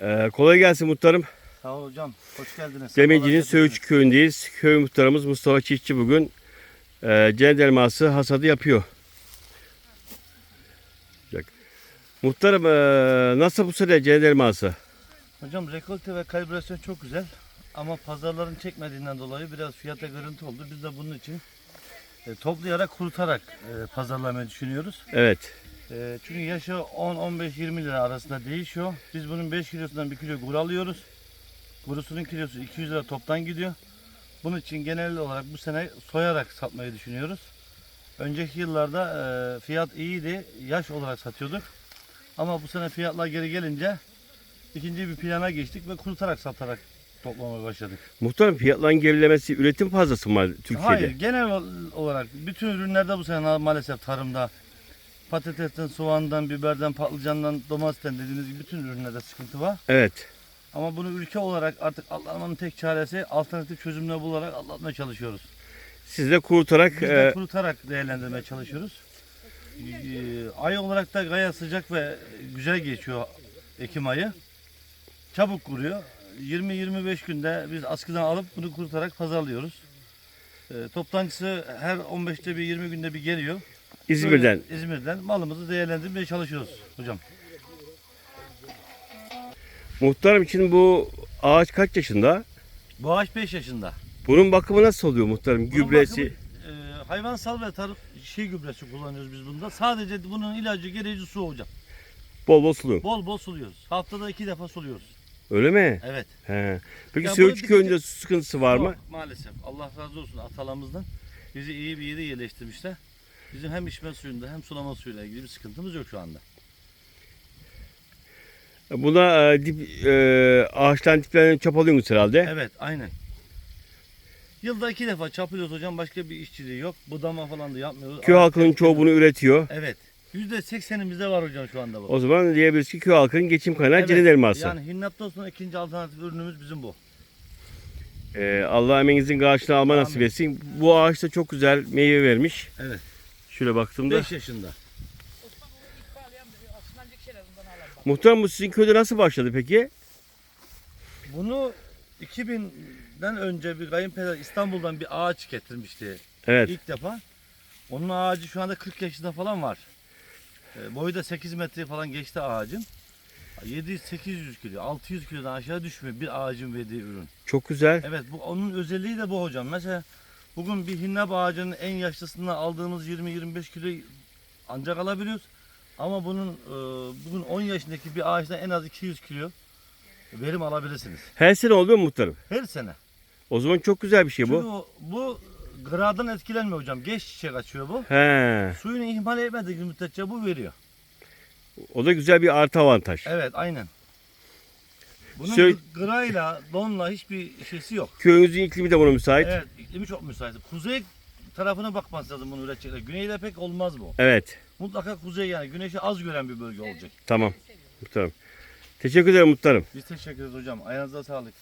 Ee, kolay gelsin muhtarım. Sağ ol hocam. Hoş geldiniz. Söğüt getirdiniz. köyündeyiz. Köy muhtarımız Mustafa Çiftçi bugün e, cennet elması hasadı yapıyor. Bak. Muhtarım e, nasıl bu sene cennet elması? Hocam rekolte ve kalibrasyon çok güzel. Ama pazarların çekmediğinden dolayı biraz fiyata görüntü oldu. Biz de bunun için e, toplayarak kurutarak e, pazarlamayı düşünüyoruz. Evet. E, çünkü yaşı 10, 15, 20 lira arasında değişiyor. Biz bunun 5 kilosundan 1 kilo gur alıyoruz. Gurusunun kilosu 200 lira toptan gidiyor. Bunun için genel olarak bu sene soyarak satmayı düşünüyoruz. Önceki yıllarda e, fiyat iyiydi. Yaş olarak satıyorduk. Ama bu sene fiyatlar geri gelince ikinci bir plana geçtik ve kurutarak satarak toplamaya başladık. Muhtarım fiyatların gerilemesi üretim fazlası mı Türkiye'de? Hayır genel ol- olarak bütün ürünlerde bu sene maalesef tarımda patatesten, soğandan, biberden, patlıcandan, domatesten dediğiniz gibi bütün ürünlerde sıkıntı var. Evet. Ama bunu ülke olarak artık atlatmanın tek çaresi alternatif çözümler bularak atlatmaya çalışıyoruz. Siz de kurutarak Biz de e, kurutarak değerlendirmeye çalışıyoruz. Ee, Ay olarak da gayet sıcak ve güzel geçiyor Ekim ayı. Çabuk kuruyor. 20-25 günde biz askıdan alıp bunu kurutarak pazarlıyoruz. Ee, toptancısı her 15'te bir 20 günde bir geliyor. İzmir'den. Böyle İzmir'den malımızı değerlendirmeye çalışıyoruz hocam. Muhtarım için bu ağaç kaç yaşında? Bu ağaç 5 yaşında. Bunun bakımı nasıl oluyor muhtarım? Bunun Gübresi. bakımı, e, hayvansal ve tarım şey gübresi kullanıyoruz biz bunda. Sadece bunun ilacı gereği su hocam. Bol bol suluyor. Bol bol suluyoruz. Haftada iki defa suluyoruz. Öyle mi? Evet. He. Peki Ya Söğüt bunu bir köyünde de- su sıkıntısı var mı? Yok, Maalesef. Allah razı olsun atalarımızdan. Bizi iyi bir yere yerleştirmişler. Bizim hem içme suyunda hem sulama suyuyla ilgili bir sıkıntımız yok şu anda. Buna e, dip, e, ağaçtan diplerini çapalıyorsunuz herhalde. Evet aynen. Yılda iki defa çapılıyoruz hocam. Başka bir işçiliği yok. Budama falan da yapmıyoruz. Köy Ağaç halkının çoğu bunu üretiyor. Evet. Yüzde seksenimizde var hocam şu anda bu. O zaman diyebiliriz ki köy halkının geçim kaynağı Evet, cennet elması. Yani hinnaptan sonra ikinci alternatif ürünümüz bizim bu. E, Allah emeğinizin karşılığını alma Amin. nasip etsin. Bu ağaç da çok güzel meyve vermiş. Evet. Şöyle baktığımda. 5 yaşında. Muhtarım bu sizin köyde nasıl başladı peki? Bunu 2000'den önce bir kayınpeder İstanbul'dan bir ağaç getirmişti Evet. ilk defa. Onun ağacı şu anda 40 yaşında falan var. E, boyu da 8 metre falan geçti ağacın. 7-800 kilo, 600 kilodan aşağı düşmüyor bir ağacın verdiği ürün. Çok güzel. Evet bu onun özelliği de bu hocam. Mesela bugün bir hinnap ağacının en yaşlısından aldığımız 20-25 kilo ancak alabiliyoruz. Ama bunun e, bugün 10 yaşındaki bir ağaçtan en az 200 kilo verim alabilirsiniz. Her sene oluyor mu muhtarım? Her sene. O zaman çok güzel bir şey Çünkü bu. bu graddan etkilenmiyor hocam. Geç çiçek açıyor bu. He. Suyunu ihmal etmediği müddetçe bu veriyor. O da güzel bir artı avantaj. Evet aynen. Bunun Söyle- gı- grayla, donla hiçbir şeysi yok. Köyünüzün iklimi de buna müsait. Evet, iklimi çok müsait. Kuzey tarafına bakması lazım bunu üretecekler. Güneyde pek olmaz bu. Evet. Mutlaka kuzey yani güneşi az gören bir bölge olacak. Tamam. Muhtarım. Teşekkür ederim muhtarım. Biz teşekkür ederiz hocam. Ayağınıza sağlık.